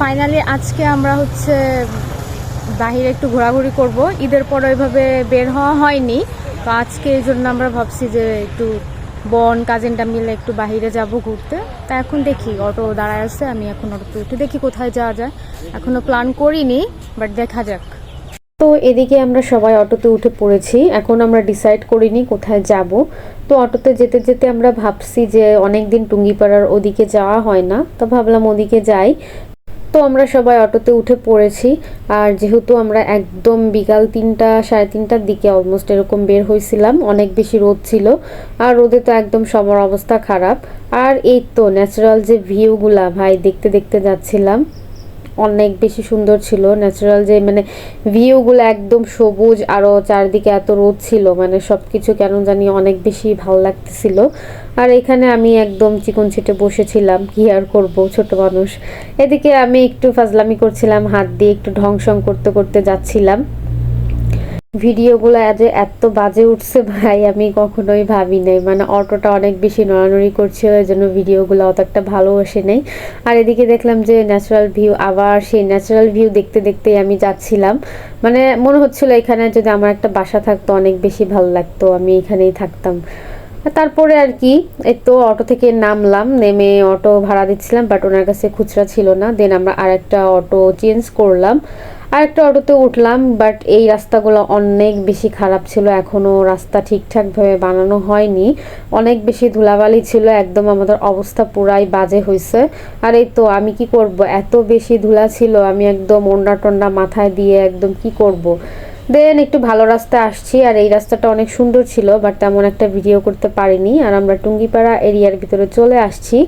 Finally আজকে আমরা হচ্ছে বাহিরে একটু ঘোরাঘুরি করব। ঈদের পর ওইভাবে বের হওয়া হয়নি। তো আজকে এই জন্য আমরা ভাবছি যে একটু বন কাজিনটা মিলে একটু বাহিরে যাব ঘুরতে। তা এখন দেখি, অটো দাঁড়ায় আছে, আমি এখন অটোতে উঠে। দেখি কোথায় যাওয়া যায়। এখনও প্ল্যান করিনি বাট দেখা যাক। তো এদিকে আমরা সবাই অটোতে উঠে পড়েছি। এখন আমরা ডিসাইড করিনি কোথায় যাব। তো অটোতে যেতে যেতে আমরা ভাবছি যে অনেক দিন টুঙ্গিপাড়ার ওদিকে যাওয়া হয় না। তো ভাবলাম ওদিকে যাই। তো আমরা সবাই অটোতে উঠে পড়েছি। আর যেহেতু আমরা একদম বিকাল তিনটা, সাড়ে তিনটার দিকে অলমোস্ট এরকম বের হয়েছিলাম, অনেক বেশি রোদ ছিল। আর রোদে তো একদম সবার অবস্থা খারাপ। আর এই তো ন্যাচারাল যে ভিউগুলা ভাই, দেখতে দেখতে যাচ্ছিলাম। অনেক বেশি সুন্দর ছিল ন্যাচারাল যে মানে ভিউগুলো একদম সবুজ আরও চারদিকে এত রোদ ছিল মানে সব কিছু কেন জানি অনেক বেশি ভালো লাগতেছিল। আর এখানে আমি একদম চিকন ছিটে বসেছিলাম, কি আর করব ছোট মানুষ। এদিকে আমি একটু ফাজলামি করছিলাম, হাত দিয়ে একটু ঢংসং করতে করতে যাচ্ছিলাম। ভিডিওগুলো আজ এত বাজে উঠছে ভাই, আমি কখনোই ভাবি নাই। মানে অটোটা অনেক বেশি নড়ানড়ি করছিল এই জন্য ভিডিওগুলো অত একটা ভালো আসে নাই। আর এদিকে দেখলাম যে ন্যাচারাল ভিউ আবার সেই ন্যাচারাল ভিউ দেখতে দেখতেই আমি যাচ্ছিলাম। মানে মনে হচ্ছিল এখানে যদি আমার একটা বাসা থাকতো, অনেক বেশি ভালো লাগতো, আমি এখানেই থাকতাম। তারপরে আর কি, এই তো অটো থেকে নামলাম, নেমে অটো ভাড়া দিচ্ছিলাম বাট ওনার কাছে খুচরা ছিল না। দেন আমরা আরেকটা অটো চেঞ্জ করলাম। আরেকটা অটোতে উঠলাম বাট এই রাস্তাগুলো অনেক বেশি খারাপ ছিল। এখনও রাস্তা ঠিকঠাকভাবে বানানো হয়নি। অনেক বেশি ধুলাবালি ছিল, একদম আমাদের অবস্থা পুরাই বাজে হয়েছে আর এই তো, আমি কি করব? এত বেশি ধুলা ছিল, আমি একদম ওন্ডা টন্ডা মাথায় দিয়ে একদম কি করব। দেন একটু ভালো রাস্তায় আসছি, আর এই রাস্তাটা অনেক সুন্দর ছিল বাট তেমন একটা ভিডিও করতে পারিনি। আর আমরা টুঙ্গিপাড়া এরিয়ার ভিতরে চলে আসছি।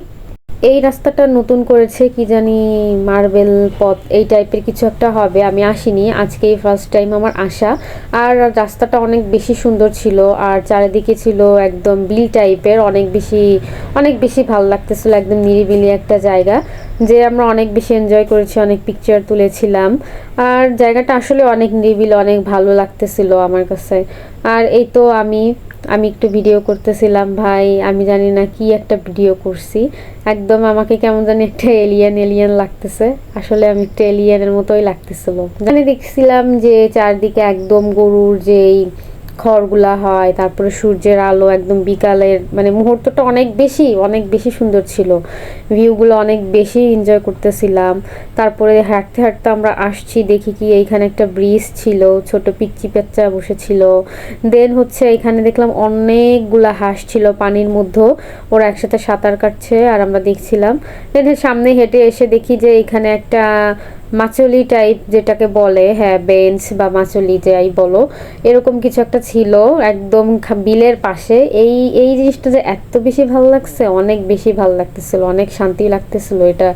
এই রাস্তাটা নতুন করেছে, কি জানি মার্বেল পথ, এই টাইপের কিছু একটা হবে, আমি আসিনি। আজকেই ফার্স্ট টাইম আমার আসা। আর রাস্তাটা অনেক বেশি সুন্দর ছিল, আর চারিদিকে ছিল একদম বিল টাইপের অনেক বেশি অনেক বেশি ভালো লাগতেছিল, একদম নিরিবিলি একটা জায়গা, যে আমরা অনেক বেশি এনজয় করেছি, অনেক পিকচার তুলেছিলাম। আর জায়গাটা আসলে অনেক নিরিবিলি, অনেক ভালো লাগতেছিল আমার কাছে। আর এই তো আমি আমি একটু ভিডিও করতেছিলাম, ভাই, আমি জানি না কি একটা ভিডিও করছি। একদম আমাকে কেমন জানি একটা এলিয়ান এলিয়ান লাগতেছে। আসলে আমি একটা এলিয়ানের মতোই লাগতেছিল জানি দেখছিলাম যে চারদিকে একদম গরুর যেই খড়গুলা হয়, তারপরে সূর্যের আলো একদম বিকালের মানে মুহূর্তটা অনেক বেশি অনেক বেশি সুন্দর ছিল। ভিউগুলো অনেক বেশি এনজয় করতেছিলাম। তারপরে হাঁটতে হাঁটতে আমরা আসছি, দেখি কি এইখানে একটা ব্রিজ ছিল, ছোট পিচ্চি পেচ্চা বসেছিল। দেন হচ্ছে এখানে দেখলাম অনেকগুলা হাঁস ছিল পানির মধ্যে, ওরা একসাথে সাঁতার কাটছে আর আমরা দেখছিলাম। দেন সামনে হেঁটে এসে দেখি যে এখানে একটা মাচলি টাইপ যেটাকে বলে হ্যাঁ বেঞ্চ বা মাচলি যাই বলো, এরকম কিছু একটা ছিল একদম বিলের পাশে। এই এই জিনিসটা যে এত বেশি ভালো লাগছে, অনেক বেশি ভালো লাগতেছিল, অনেক শান্তি লাগতেছিল এটা।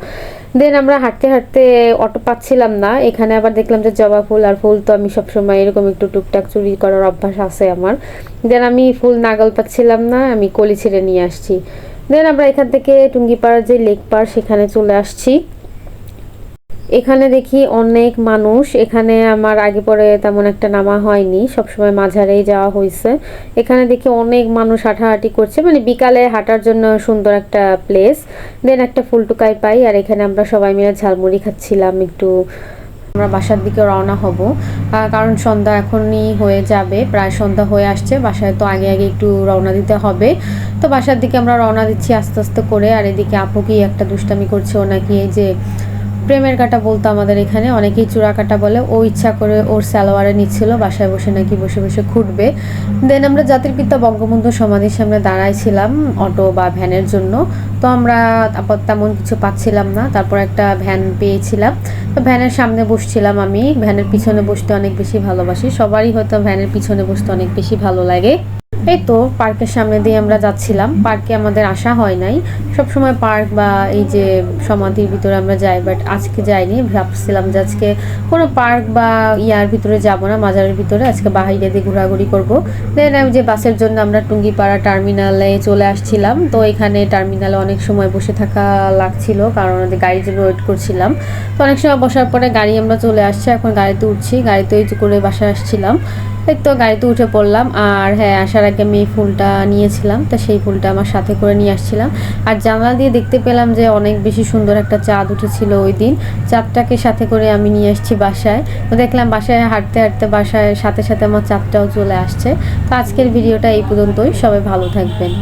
দেন আমরা হাঁটতে হাঁটতে অটো পাচ্ছিলাম না, এখানে আবার দেখলাম যে জবা ফুল আর ফুল তো আমি সবসময় এরকম একটু টুকটাক চুরি করার অভ্যাস আছে আমার। দেন আমি ফুল নাগাল পাচ্ছিলাম না, আমি কলি ছিঁড়ে নিয়ে আসছি। দেন আমরা এখান থেকে টুঙ্গিপাড়ার যে লেক পার সেখানে চলে আসছি। এখানে দেখি অনেক মানুষ। এখানে আমার আগে পরে তেমন একটা নামা হয়নি। সবসময় মাঝারেই যাওয়া হয়েছে এখানে দেখি অনেক মানুষ হাঁটাহাঁটি করছে। মানে বিকালে হাঁটার জন্য সুন্দর একটা প্লেস দেন একটা ফুলটুকাই পাই আর এখানে আমরা সবাই মিলে ঝালমুড়ি খাচ্ছিলাম একটু। আমরা বাসার দিকে রওনা হব। কারণ সন্ধ্যা এখনই হয়ে যাবে। প্রায় সন্ধ্যা হয়ে আসছে। বাসায় তো আগে আগে একটু রওনা দিতে হবে। তো বাসার দিকে আমরা রওনা দিচ্ছি আস্তে আস্তে করে। আর এদিকে আপু কি একটা দুষ্টামি করছে? ও নাকি এই যে প্রেমের কাটা বলতো আমাদের এখানে, অনেকেই চূড়া কাটা বলে, ও ইচ্ছা করে ওর সালোয়ারে নিচ্ছিল, বাসায় বসে নাকি বসে বসে খুঁটবে। দেন আমরা জাতির পিতা বঙ্গবন্ধু সমাধির সামনে দাঁড়াইছিলাম, অটো বা ভ্যানের জন্য। তো আমরা আপাতত তেমন কিছু পাচ্ছিলাম না, তারপর একটা ভ্যান পেয়েছিলাম। তো ভ্যানের সামনে বসছিলাম আমি, ভ্যানের পিছনে বসতে অনেক বেশি ভালোবাসি। সবারই হয়তো ভ্যানের পিছনে বসতে অনেক বেশি ভালো লাগে। এই তো পার্কের সামনে দিয়ে আমরা যাচ্ছিলাম। পার্কে আমাদের আসা হয় নাই। সবসময় পার্ক বা এই যে সমাধির ভিতরে আমরা যাই বাট আজকে যাইনি। ভাবছিলাম যে আজকে কোনো পার্ক বা ইয়ার ভিতরে যাব না, মাজারের ভিতরে। আজকে বাহিরে দিয়ে ঘোরাঘুরি করব। দেন যে বাসের জন্য আমরা টুঙ্গিপাড়া টার্মিনালে চলে আসছিলাম। তো এখানে টার্মিনালে অনেক সময় বসে থাকা লাগছিল, কারণ আমাদের গাড়ির জন্য ওয়েট করছিলাম। তো অনেক সময় বসার পরে গাড়ি আমরা চলে আসছি। এখন গাড়িতে উঠছি। গাড়িতে করে বাসায় আসছিলাম। এই তো গাড়িতে উঠে পড়লাম। আর হ্যাঁ আসার আগে আমি এই ফুলটা নিয়েছিলাম, তা সেই ফুলটা আমার সাথে করে নিয়ে আসছিলাম। আর জানলা দিয়ে দেখতে পেলাম যে অনেক বেশি সুন্দর একটা চাঁদ উঠেছিল ওই দিন। চাঁদটাকে সাথে করে আমি নিয়ে আসছি বাসায়। তো দেখলাম বাসায় হাঁটতে হাঁটতে বাসায় সাথে সাথে আমার চাঁদটাও চলে আসছে। তো আজকের ভিডিওটা এই পর্যন্তই। সবাই ভালো থাকবেন।